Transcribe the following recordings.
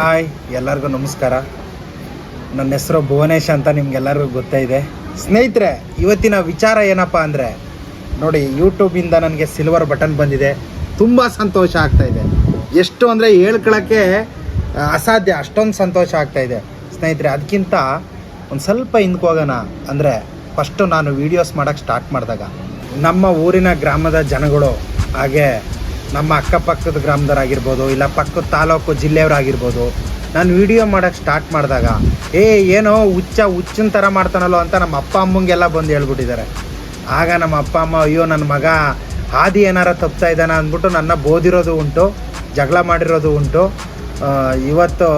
Hi ಎಲ್ಲರಿಗೂ ನಮಸ್ಕಾರ. ನನ್ನ ಹೆಸರು ಭುವನೇಶ್ ಅಂತ ನಿಮ್ಗೆಲ್ಲರಿಗೂ ಗೊತ್ತೇ ಇದೆ. ಸ್ನೇಹಿತರೆ ಇವತ್ತಿನ ವಿಚಾರ ಏನಪ್ಪ ಅಂದರೆ ನೋಡಿ ಯೂಟ್ಯೂಬಿಂದ ನನಗೆ ಸಿಲ್ವರ್ ಬಟನ್ ಬಂದಿದೆ. ತುಂಬ ಸಂತೋಷ ಆಗ್ತಾ ಇದೆ. ಎಷ್ಟು ಅಂದರೆ ಹೇಳ್ಕೊಳಕ್ಕೆ ಆ, ಅಸಾಧ್ಯ ಅಷ್ಟೊಂದು ಸಂತೋಷ ಆಗ್ತಾ ಇದೆ. ಸ್ನೇಹಿತರೆ ಅದಕ್ಕಿಂತ ಒಂದು ಸ್ವಲ್ಪ ಹಿಂದಕ್ಕೆ ಹೋಗೋಣ. ಅಂದರೆ ಫಸ್ಟು ನಾನು ವೀಡಿಯೋಸ್ ಮಾಡೋಕ್ಕೆ ಸ್ಟಾರ್ಟ್ ಮಾಡಿದಾಗ ನಮ್ಮ ಊರಿನ ಗ್ರಾಮದ ಜನಗಳು ಹಾಗೆ ನಮ್ಮ ಅಕ್ಕಪಕ್ಕದ ಗ್ರಾಮದವರಾಗಿರ್ಬೋದು, ಇಲ್ಲ ಪಕ್ಕದ ತಾಲೂಕು ಜಿಲ್ಲೆಯವರಾಗಿರ್ಬೋದು, ನಾನು ವಿಡಿಯೋ ಮಾಡೋಕೆ ಸ್ಟಾರ್ಟ್ ಮಾಡಿದಾಗ, ಏ, ಏನೋ ಹುಚ್ಚ ಹುಚ್ಚಿನ ಥರ ಮಾಡ್ತಾನಲ್ಲೋ ಅಂತ ನಮ್ಮ ಅಪ್ಪ ಅಮ್ಮಂಗೆಲ್ಲ ಬಂದು ಹೇಳ್ಬಿಟ್ಟಿದ್ದಾರೆ. ಆಗ ನಮ್ಮ ಅಪ್ಪ ಅಮ್ಮ, ಅಯ್ಯೋ ನನ್ನ ಮಗ ಹಾದಿ ಏನಾರ ತಪ್ತಾ ಇದ್ದಾನೆ ಅಂದ್ಬಿಟ್ಟು ನನ್ನ ಬೋದಿರೋದು ಉಂಟು, ಜಗಳ ಮಾಡಿರೋದು ಉಂಟು. ಇವತ್ತು,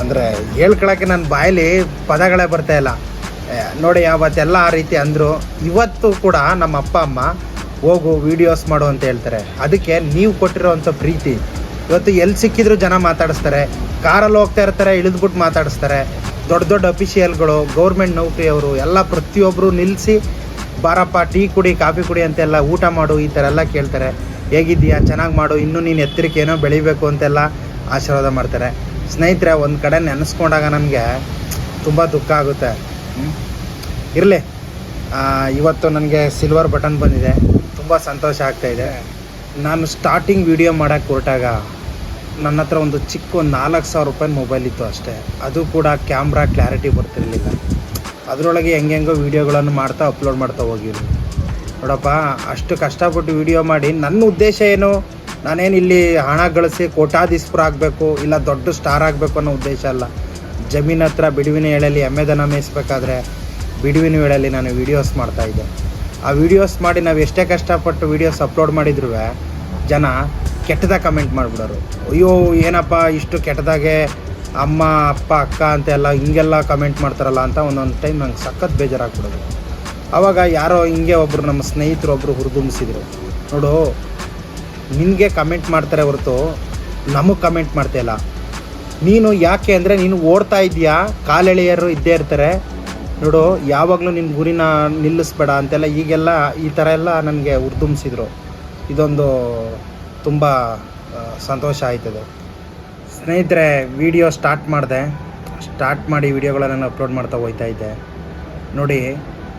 ಅಂದರೆ ಹೇಳ್ಕೊಳಕ್ಕೆ ನನ್ನ ಬಾಯಲ್ಲಿ ಪದಗಳೇ ಬರ್ತಾ ಇಲ್ಲ. ನೋಡಿ, ಅವತ್ತೆಲ್ಲ ಆ ರೀತಿ ಅಂದರು. ಇವತ್ತು ಕೂಡ ನಮ್ಮ ಅಪ್ಪ ಅಮ್ಮ ಹೋಗು ವೀಡಿಯೋಸ್ ಮಾಡು ಅಂತ ಹೇಳ್ತಾರೆ. ಅದಕ್ಕೆ ನೀವು ಕೊಟ್ಟಿರೋವಂಥ ಪ್ರೀತಿ. ಇವತ್ತು ಎಲ್ಲಿ ಸಿಕ್ಕಿದ್ರು ಜನ ಮಾತಾಡಿಸ್ತಾರೆ. ಕಾರಲ್ಲಿ ಹೋಗ್ತಾ ಇರ್ತಾರೆ, ಇಳಿದ್ಬಿಟ್ಟು ಮಾತಾಡಿಸ್ತಾರೆ. ದೊಡ್ಡ ದೊಡ್ಡ ಅಫಿಷಿಯಲ್ಗಳು ಗೌರ್ಮೆಂಟ್ ನೌಕರಿಯವರು, ಎಲ್ಲ ಪ್ರತಿಯೊಬ್ಬರು ನಿಲ್ಲಿಸಿ ಬಾರಪ್ಪ, ಟೀ ಕುಡಿ, ಕಾಫಿ ಕುಡಿ ಅಂತೆಲ್ಲ ಊಟ ಮಾಡು, ಈ ಥರ ಎಲ್ಲ ಕೇಳ್ತಾರೆ. ಹೇಗಿದ್ದೀಯಾ? ಚೆನ್ನಾಗಿ ಮಾಡು, ಇನ್ನೂ ನೀನು ಎತ್ತರಕ್ಕೆ ಏನೋ ಬೆಳಿಬೇಕು ಅಂತೆಲ್ಲ ಆಶೀರ್ವಾದ ಮಾಡ್ತಾರೆ. ಸ್ನೇಹಿತರೆ, ಒಂದು ಕಡೆ ನೆನೆಸ್ಕೊಂಡಾಗ ನನಗೆ ತುಂಬ ದುಃಖ ಆಗುತ್ತೆ. ಇರಲಿ. ಇವತ್ತು ನನಗೆ ಸಿಲ್ವರ್ ಬಟನ್ ಬಂದಿದೆ. ತುಂಬ ಸಂತೋಷ ಆಗ್ತಾ ಇದೆ. ನಾನು ಸ್ಟಾರ್ಟಿಂಗ್ ವಿಡಿಯೋ ಮಾಡೋಕ್ಕೆ ಹೊರಟಾಗ ನನ್ನ ಹತ್ರ ಒಂದು ಚಿಕ್ಕ ಒಂದು ನಾಲ್ಕು ಸಾವಿರ ರೂಪಾಯಿ ಮೊಬೈಲ್ ಇತ್ತು ಅಷ್ಟೇ. ಅದು ಕೂಡ ಕ್ಯಾಮ್ರಾ ಕ್ಲಾರಿಟಿ ಬರ್ತಿರಲಿಲ್ಲ. ಅದರೊಳಗೆ ಹೆಂಗೆಂಗೋ ವೀಡಿಯೋಗಳನ್ನು ಮಾಡ್ತಾ ಅಪ್ಲೋಡ್ ಮಾಡ್ತಾ ಹೋಗಿರು ನೋಡಪ್ಪ, ಅಷ್ಟು ಕಷ್ಟಪಟ್ಟು ವಿಡಿಯೋ ಮಾಡಿ ನನ್ನ ಉದ್ದೇಶ ಏನು? ನಾನೇನು ಇಲ್ಲಿ ಹಣ ಗಳಿಸಿ ಕೋಟಾಧೀಶ್ವರ ಆಗಬೇಕು, ಇಲ್ಲ ದೊಡ್ಡ ಸ್ಟಾರ್ ಆಗಬೇಕು ಅನ್ನೋ ಉದ್ದೇಶ ಅಲ್ಲ. ಜಮೀನ್ ಹತ್ರ ಬಿಡುವಿನ ಎಳೆಯಲ್ಲಿ ಎಮ್ಮೆದನ ಮೇಯಿಸ್ಬೇಕಾದ್ರೆ ಬಿಡುವಿನ ವೇಳೆಯಲ್ಲಿ ನಾನು ವೀಡಿಯೋಸ್ ಮಾಡ್ತಾಯಿದ್ದೆ ಆ ವೀಡಿಯೋಸ್ ಮಾಡಿ ನಾವು ಎಷ್ಟೇ ಕಷ್ಟಪಟ್ಟು ವೀಡಿಯೋಸ್ ಅಪ್ಲೋಡ್ ಮಾಡಿದ್ರು ಜನ ಕೆಟ್ಟದಾಗ ಕಮೆಂಟ್ ಮಾಡಿಬಿಡೋರು. ಅಯ್ಯೋ, ಏನಪ್ಪ ಇಷ್ಟು ಕೆಟ್ಟದಾಗೆ ಅಮ್ಮ, ಅಪ್ಪ, ಅಕ್ಕ ಅಂತೆಲ್ಲ ಹಿಂಗೆಲ್ಲ ಕಮೆಂಟ್ ಮಾಡ್ತಾರಲ್ಲ ಅಂತ ಒಂದೊಂದು ಟೈಮ್ ನಂಗೆ ಸಖತ್ ಬೇಜಾರಾಗ್ಬಿಡೋದು. ಆವಾಗ ಯಾರೋ ಹಿಂಗೆ ಒಬ್ಬರು ನಮ್ಮ ಸ್ನೇಹಿತರು ಒಬ್ಬರು ಹುರಿದುಂಬಿಸಿದ್ರು. ನೋಡು, ನಿನಗೆ ಕಮೆಂಟ್ ಮಾಡ್ತಾರೆ ಹೊರತು ನಮಗೆ ಕಮೆಂಟ್ ಮಾಡ್ತಾಯಿಲ್ಲ ನೀನು ಯಾಕೆ ಅಂದರೆ ನೀನು ಓಡ್ತಾ ಇದೆಯಾ ಕಾಲೆಳೆಯರು ಇದ್ದೇ ಇರ್ತಾರೆ. ನೋಡು, ಯಾವಾಗಲೂ ನಿನ್ನ ಗುರಿನ ನಿಲ್ಲಿಸ್ಬೇಡ ಅಂತೆಲ್ಲ ಈಗೆಲ್ಲ ಈ ಥರ ಎಲ್ಲ ನನಗೆ ಉರ್ದುಂಬಿಸಿದ್ರು. ಇದೊಂದು ತುಂಬ ಸಂತೋಷ ಆಯ್ತದೆ. ಸ್ನೇಹಿತರೆ, ವಿಡಿಯೋ ಸ್ಟಾರ್ಟ್ ಮಾಡಿದೆ. ಸ್ಟಾರ್ಟ್ ಮಾಡಿ ವಿಡಿಯೋಗಳನ್ನು ಅಪ್ಲೋಡ್ ಮಾಡ್ತಾ ಹೋಗ್ತಾ ಇದ್ದೆ. ನೋಡಿ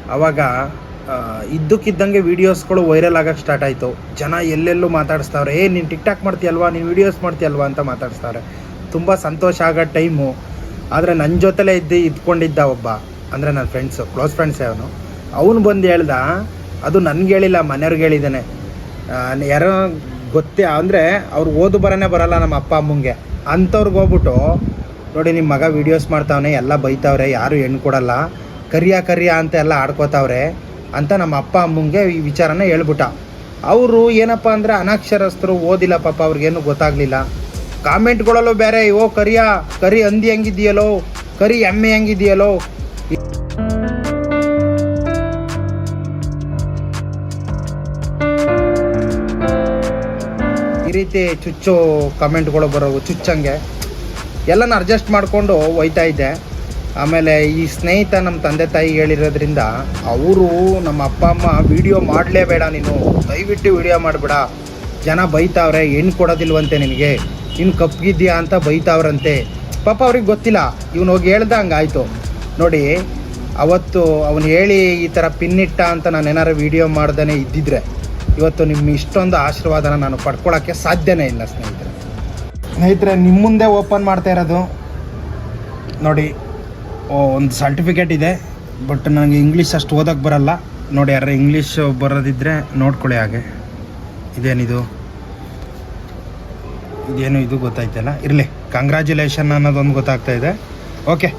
ಆವಾಗ ಇದ್ದಕ್ಕಿದ್ದಂಗೆ ವೀಡಿಯೋಸ್ಗಳು ವೈರಲ್ ಆಗೋಕ್ಕೆ ಸ್ಟಾರ್ಟ್ ಆಯಿತು. ಜನ ಎಲ್ಲೆಲ್ಲೂ ಮಾತಾಡಿಸ್ತಾವ್ರೆ, ಏ, ನೀನು ಟಿಕ್ ಟಾಕ್ ಮಾಡ್ತೀಯಲ್ವಾ? ನೀನು ವೀಡಿಯೋಸ್ ಮಾಡ್ತೀಯಲ್ವಾ? ಅಂತ ಮಾತಾಡಿಸ್ತಾವ್ರೆ. ತುಂಬ ಸಂತೋಷ ಆಗೋ ಟೈಮು. ಆದರೆ ನನ್ನ ಜೊತೆಲೇ ಇದ್ದು, ಇದ್ಕೊಂಡಿದ್ದ ಒಬ್ಬ. ಅಂದರೆ ನನ್ನ ಫ್ರೆಂಡ್ಸು ಕ್ಲೋಸ್ ಫ್ರೆಂಡ್ಸ್ ಅವನು ಅವನು ಬಂದು ಹೇಳ್ದ, ಅದು ನನಗೆ ಹೇಳಿಲ್ಲ, ಮನೆಯವ್ರಿಗೆ ಹೇಳಿದ್ದಾನೆ. ಯಾರೋ ಗೊತ್ತೇ, ಅಂದರೆ ಅವ್ರು ಓದು ಬರೋನೇ ಬರಲ್ಲ ನಮ್ಮ ಅಪ್ಪ ಅಮ್ಮಂಗೆ. ಅಂಥವ್ರಿಗೆ ಹೋಗ್ಬಿಟ್ಟು, ನೋಡಿ ನಿಮ್ಮ ಮಗ ವೀಡಿಯೋಸ್ ಮಾಡ್ತಾವನೆ, ಎಲ್ಲ ಬೈತಾವ್ರೆ, ಯಾರು ಹೆಣ್ಣು ಕೊಡಲ್ಲ, ಕರಿಯ ಕರಿಯ ಅಂತ ಎಲ್ಲ ಆಡ್ಕೋತಾವ್ರೆ ಅಂತ ನಮ್ಮ ಅಪ್ಪ ಅಮ್ಮಂಗೆ ಈ ವಿಚಾರನ ಹೇಳ್ಬಿಟ್ಟ. ಅವರು ಏನಪ್ಪ ಅಂದರೆ ಅನಕ್ಷರಸ್ಥರು, ಓದಿಲ್ಲ ಪಾಪ, ಅವ್ರಿಗೇನು ಗೊತ್ತಾಗಲಿಲ್ಲ. ಕಾಮೆಂಟ್ಗಳಲ್ಲೂ ಬೇರೆ ಓ ಕರಿಯ, ಕರಿ ಹಂದಿ ಹೆಂಗಿದೆಯಲ್ಲೋ ಕರಿ ಎಮ್ಮೆ ಹೆಂಗಿದೆಯಲ್ಲೋ ಈ ರೀತಿ ಚುಚ್ಚು ಕಮೆಂಟ್ಗಳು ಬರೋವು ಚುಚ್ಚಂಗೆ. ಎಲ್ಲನ ಅಡ್ಜಸ್ಟ್ ಮಾಡಿಕೊಂಡು ಒಯ್ತಾ ಇದ್ದೆ. ಆಮೇಲೆ ಈ ಸ್ನೇಹಿತ ನಮ್ಮ ತಂದೆ ತಾಯಿ ಹೇಳಿರೋದ್ರಿಂದ ಅವರು ನಮ್ಮ ಅಪ್ಪ, ಅಮ್ಮ ವಿಡಿಯೋ ಮಾಡಲೇಬೇಡ ನೀನು. ದಯವಿಟ್ಟು ವಿಡಿಯೋ ಮಾಡಿಬಿಡ. ಜನ ಬೈತಾವ್ರೆ ಹೆಣ್ಣು ಕೊಡೋದಿಲ್ವಂತೆ ನಿನಗೆ. ಇನ್ನು ಕಪ್ಗಿದ್ಯಾ ಅಂತ ಬೈತಾವ್ರಂತೆ. ಪಾಪ ಅವ್ರಿಗೆ ಗೊತ್ತಿಲ್ಲ. ಇವನು ಹೋಗಿ ಹೇಳ್ದ ಹಂಗಾಯ್ತು ನೋಡಿ, ಅವತ್ತು ಅವನು ಹೇಳಿ ಈ ಥರ ಪಿನ್ನಿಟ್ಟ ಅಂತ ನಾನು ಏನಾರು ವಿಡಿಯೋ ಮಾಡ್ದೇ ಇದ್ದಿದ್ರೆ, ಇವತ್ತು ನಿಮ್ಮ ಇಷ್ಟೊಂದು ಆಶೀರ್ವಾದನ ನಾನು ಪಡ್ಕೊಳ್ಳೋಕ್ಕೆ ಸಾಧ್ಯನೇ ಇಲ್ಲ ಸ್ನೇಹಿತರೆ. ಸ್ನೇಹಿತರೆ ನಿಮ್ಮ ಮುಂದೆ ಓಪನ್ ಮಾಡ್ತಾ ಇರೋದು, ನೋಡಿ ಒಂದು ಸರ್ಟಿಫಿಕೇಟ್ ಇದೆ ಬಟ್ ನನಗೆ ಇಂಗ್ಲೀಷ್ ಅಷ್ಟು ಓದೋಕ್ಕೆ ಬರಲ್ಲ. ನೋಡಿ ಯಾರು ಇಂಗ್ಲೀಷ್ ಬರೋದಿದ್ದರೆ ನೋಡ್ಕೊಳ್ಳಿ ಹಾಗೆ. ಇದೇನಿದು? ಇದೇನು ಇದು ಗೊತ್ತಾಯ್ತಲ್ಲ? ಇರಲಿ ಕಂಗ್ರ್ಯಾಚುಲೇಷನ್ ಅನ್ನೋದೊಂದು ಗೊತ್ತಾಗ್ತಾ ಇದೆ. ಓಕೆ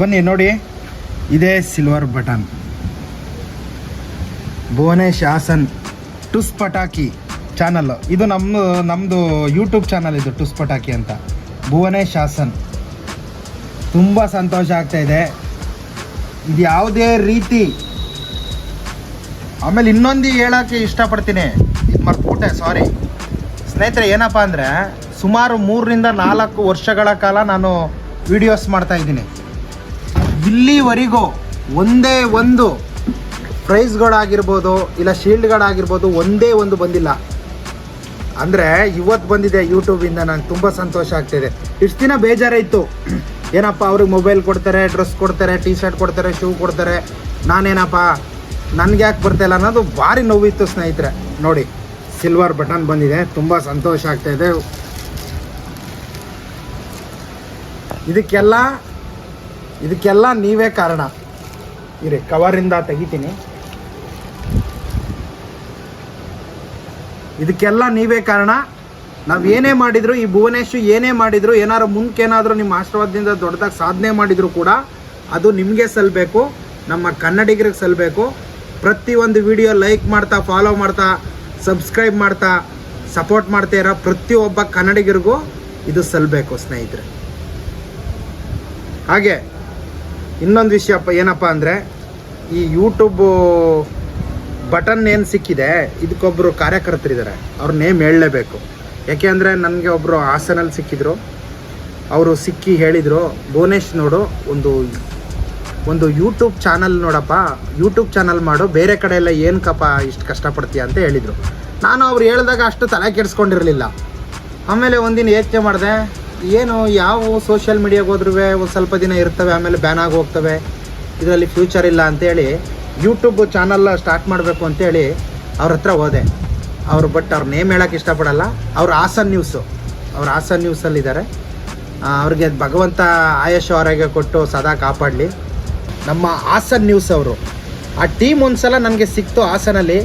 ಬನ್ನಿ, ನೋಡಿ. ಇದೇ silver button Bhuvanesh Hassan Tuss Pataki channel ಇದು ನಮ್ಮ ನಮ್ಮದು ಯೂಟ್ಯೂಬ್ ಚಾನಲ್ ಇದು, ಟುಸ್ ಪಟಾಕಿ ಅಂತ. ಭುವನೇಶ್ ಹಾಸನ್. ತುಂಬ ಸಂತೋಷ ಆಗ್ತಾ ಇದೆ. ಇದು ಯಾವುದೇ ರೀತಿ, ಆಮೇಲೆ ಇನ್ನೊಂದು ಹೇಳೋಕ್ಕೆ ಇಷ್ಟಪಡ್ತೀನಿ. ಇದು ಮರ್ತ್ಬಿಟ್ಟೆ ಸಾರಿ ಸ್ನೇಹಿತರೆ, ಏನಪ್ಪ ಅಂದರೆ ಸುಮಾರು ಮೂರರಿಂದ ನಾಲ್ಕು ವರ್ಷಗಳ ಕಾಲ ನಾನು ವಿಡಿಯೋಸ್ ಮಾಡ್ತಾ ಇದ್ದೀನಿ. ಇಲ್ಲಿವರೆಗೂ ಒಂದೇ ಒಂದು ಪ್ರೈಸ್ಗಳಾಗಿರ್ಬೋದು ಇಲ್ಲ ಶೀಲ್ಡ್ಗಳಾಗಿರ್ಬೋದು ಒಂದೇ ಒಂದು ಬಂದಿಲ್ಲ. ಅಂದರೆ ಇವತ್ತು ಬಂದಿದೆ ಯೂಟ್ಯೂಬಿಂದ ನಂಗೆ ತುಂಬ ಸಂತೋಷ ಆಗ್ತಿದೆ. ಇಷ್ಟು ದಿನ ಬೇಜಾರಾಯಿತು. ಏನಪ್ಪ ಅವ್ರಿಗೆ ಮೊಬೈಲ್ ಕೊಡ್ತಾರೆ ಡ್ರೆಸ್ ಕೊಡ್ತಾರೆ ಟೀ ಶರ್ಟ್ ಕೊಡ್ತಾರೆ ಶೂ ಕೊಡ್ತಾರೆ. ನಾನೇನಪ್ಪ, ನನಗೆ ಯಾಕೆ ಬರ್ತಾಯಿಲ್ಲ ಅನ್ನೋದು ಭಾರಿ ನೋವಿತ್ತು ಸ್ನೇಹಿತರೆ. ನೋಡಿ ಸಿಲ್ವರ್ ಬಟನ್ ಬಂದಿದೆ, ತುಂಬ ಸಂತೋಷ ಆಗ್ತಾಯಿದೆ ಇದಕ್ಕೆಲ್ಲ ಇದಕ್ಕೆಲ್ಲ ನೀವೇ ಕಾರಣ. ಇರಿ, ಕವರಿಂದ ತೆಗಿತೀನಿ. ಇದಕ್ಕೆಲ್ಲ ನೀವೇ ಕಾರಣ. ನಾವು ಏನೇ ಮಾಡಿದ್ರು, ಈ ಭುವನೇಶ್ವರ್ ಏನೇ ಮಾಡಿದ್ರು, ಏನಾದ್ರು ಮುಂದಕ್ಕೆ ಏನಾದರೂ ನಿಮ್ಮ ಆಶೀರ್ವಾದದಿಂದ ದೊಡ್ಡದಾಗಿ ಸಾಧನೆ ಮಾಡಿದ್ರು ಕೂಡ ಅದು ನಿಮಗೆ ಸಲ್ಲಬೇಕು ನಮ್ಮ ಕನ್ನಡಿಗರಿಗೆ ಸಲ್ಲಬೇಕು ಪ್ರತಿಯೊಂದು ವಿಡಿಯೋ ಲೈಕ್ ಮಾಡ್ತಾ, ಫಾಲೋ ಮಾಡ್ತಾ, ಸಬ್ಸ್ಕ್ರೈಬ್ ಮಾಡ್ತಾ, ಸಪೋರ್ಟ್ ಮಾಡ್ತಾ ಇರೋ ಪ್ರತಿಯೊಬ್ಬ ಕನ್ನಡಿಗರಿಗೂ ಇದು ಸಲ್ಲಬೇಕು ಸ್ನೇಹಿತರೆ. ಹಾಗೆ ಇನ್ನೊಂದು ವಿಷಯಪ್ಪ ಏನಪ್ಪ ಅಂದರೆ, ಈ ಯೂಟ್ಯೂಬು ಬಟನ್ ಏನು ಸಿಕ್ಕಿದೆ ಇದಕ್ಕೊಬ್ಬರು ಕಾರ್ಯಕರ್ತರಿದ್ದಾರೆ ಅವ್ರ ನೇಮ್ ಹೇಳಲೇಬೇಕು. ಯಾಕೆ ಅಂದರೆ ನನಗೆ ಒಬ್ಬರು ಹಾಸನಲ್ಲಿ ಸಿಕ್ಕಿದ್ರು, ಅವರು ಸಿಕ್ಕಿ ಹೇಳಿದರು, ಭುವನೇಶ್ ನೋಡು, ಒಂದು ಒಂದು ಯೂಟ್ಯೂಬ್ ಚಾನಲ್ ನೋಡಪ್ಪ ಯೂಟ್ಯೂಬ್ ಚಾನಲ್ ಮಾಡು, ಬೇರೆ ಕಡೆ ಎಲ್ಲ ಏನಕ್ಕಪ್ಪ ಇಷ್ಟು ಕಷ್ಟಪಡ್ತೀಯ ಅಂತ ಹೇಳಿದರು. ನಾನು ಅವ್ರು ಹೇಳಿದಾಗ ಅಷ್ಟು ತಲೆ ಕೆಡಿಸ್ಕೊಂಡಿರಲಿಲ್ಲ. ಆಮೇಲೆ ಒಂದಿನ ಯೋಚನೆ ಮಾಡಿದೆ ಏನು, ಯಾವ ಸೋಷಿಯಲ್ ಮೀಡಿಯಾಗೆ ಹೋದ್ರೂ ಒಂದು ಸ್ವಲ್ಪ ದಿನ ಇರ್ತವೆ, ಆಮೇಲೆ ಬ್ಯಾನ್ ಆಗಿ ಹೋಗ್ತವೆ, ಇದರಲ್ಲಿ ಫ್ಯೂಚರ್ ಇಲ್ಲ ಅಂತೇಳಿ ಯೂಟ್ಯೂಬ್ ಚಾನಲ್ ಸ್ಟಾರ್ಟ್ ಮಾಡಬೇಕು ಅಂತೇಳಿ ಅವ್ರ ಹತ್ರ ಹೋದೆ. ಅವರು ಬಟ್ ಅವ್ರ ನೇಮ್ ಹೇಳೋಕ್ಕೆ ಇಷ್ಟಪಡಲ್ಲ. ಅವ್ರು ಹಾಸನ್ ನ್ಯೂಸು ಅವ್ರು ಹಾಸನ್ ನ್ಯೂಸಲ್ಲಿದ್ದಾರೆ ಅವ್ರಿಗೆ ಭಗವಂತ ಆಯಶ ಆರೋಗ್ಯ ಕೊಟ್ಟು ಸದಾ ಕಾಪಾಡಲಿ. ನಮ್ಮ ಹಾಸನ್ ನ್ಯೂಸ್ ಅವರು. ಆ ಟೀಮ್ ಒಂದ್ಸಲ ನನಗೆ ಸಿಕ್ತು ಹಾಸನಲ್ಲಿ.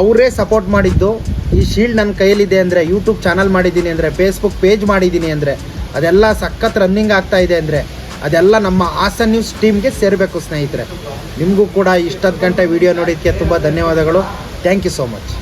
ಅವರೇ ಸಪೋರ್ಟ್ ಮಾಡಿದ್ದು. ಈ ಶೀಲ್ಡ್ ನನ್ನ ಕೈಯಲ್ಲಿದೆ ಅಂದರೆ ಯೂಟ್ಯೂಬ್ ಚಾನಲ್ ಮಾಡಿದ್ದೀನಿ ಅಂದರೆ ಫೇಸ್ಬುಕ್ ಪೇಜ್ ಮಾಡಿದ್ದೀನಿ ಅಂದರೆ, ಅದೆಲ್ಲ ಸಖತ್ ರನ್ನಿಂಗ್ ಆಗ್ತಾ ಇದೆ ಅಂದರೆ, ಅದೆಲ್ಲ ನಮ್ಮ ಹಾಸನ್ ನ್ಯೂಸ್ ಟೀಮ್ಗೆ ಸೇರಬೇಕು ಸ್ನೇಹಿತರೆ. ನಿಮಗೂ ಕೂಡ ಇಷ್ಟೊತ್ತು ಗಂಟೆ ವಿಡಿಯೋ ನೋಡಿದ್ದಕ್ಕೆ ತುಂಬ ಧನ್ಯವಾದಗಳು. Thank you so much